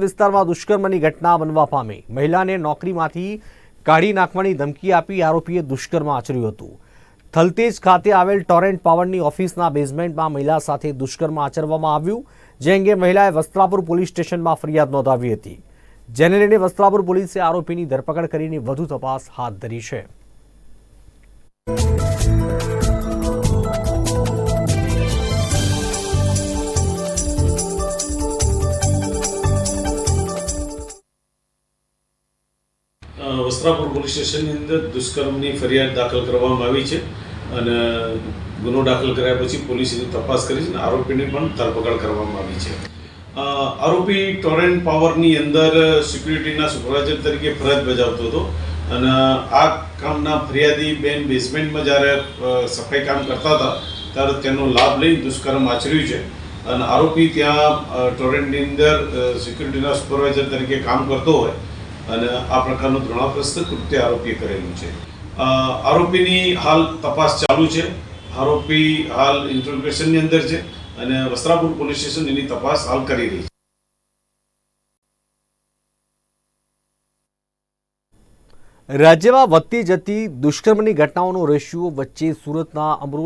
વિસ્તારમાં દુષ્કર્મની ઘટના બનવા પામી. મહિલાને નોકરીમાંથી કાઢી નાખવાની ધમકી આપી આરોપીએ દુષ્કર્મ આચર્યું હતું. થલતેજ ખાતે આવેલ ટોરેન્ટ પાવરની ઓફિસના બેઝમેન્ટમાં મહિલા સાથે દુષ્કર્મ આચરવામાં આવ્યું, જે અંગે મહિલાએ વસ્ત્રાપુર પોલીસ સ્ટેશનમાં ફરિયાદ નોંધાવી હતી. જેને લઈને વસ્ત્રાપુર પોલીસે આરોપીની ધરપકડ કરીને વધુ તપાસ હાથ ધરી છે. વસ્ત્રાપુર પોલીસ સ્ટેશનની અંદર દુષ્કર્મની ફરિયાદ દાખલ કરવામાં આવી છે અને ગુનો દાખલ કર્યા પછી પોલીસની તપાસ કરી છે અને આરોપીની પણ ધરપકડ કરવામાં આવી છે. આરોપી ટોરેન્ટ પાવરની અંદર સિક્યુરિટીના સુપરવાઇઝર તરીકે ફરજ બજાવતો હતો અને આ કામના ફરિયાદી બેન બેઝમેન્ટમાં જ્યારે સફાઈ કામ કરતા હતા, ત્યારે તેનો લાભ લઈ દુષ્કર્મ આચર્યું છે. અને આરોપી ત્યાં ટોરેન્ટની અંદર સિક્યુરિટીના સુપરવાઇઝર તરીકે કામ કરતો હોય અને આ પ્રકારનું ઘૃણાપ્રસ્ત કૃત્ય આરોપીએ કરેલું છે. આરોપીની હાલ તપાસ ચાલુ છે. આરોપી હાલ ઇન્ટ્રોગેશનની અંદર છે અને વસ્ત્રાપુર પોલીસ સ્ટેશન એની તપાસ હાલ કરી રહી છે. રાજ્યમાં વધતી જતી દુષ્કર્મની ઘટનાઓનો રેશિયો વચ્ચે સુરતના અમરોલી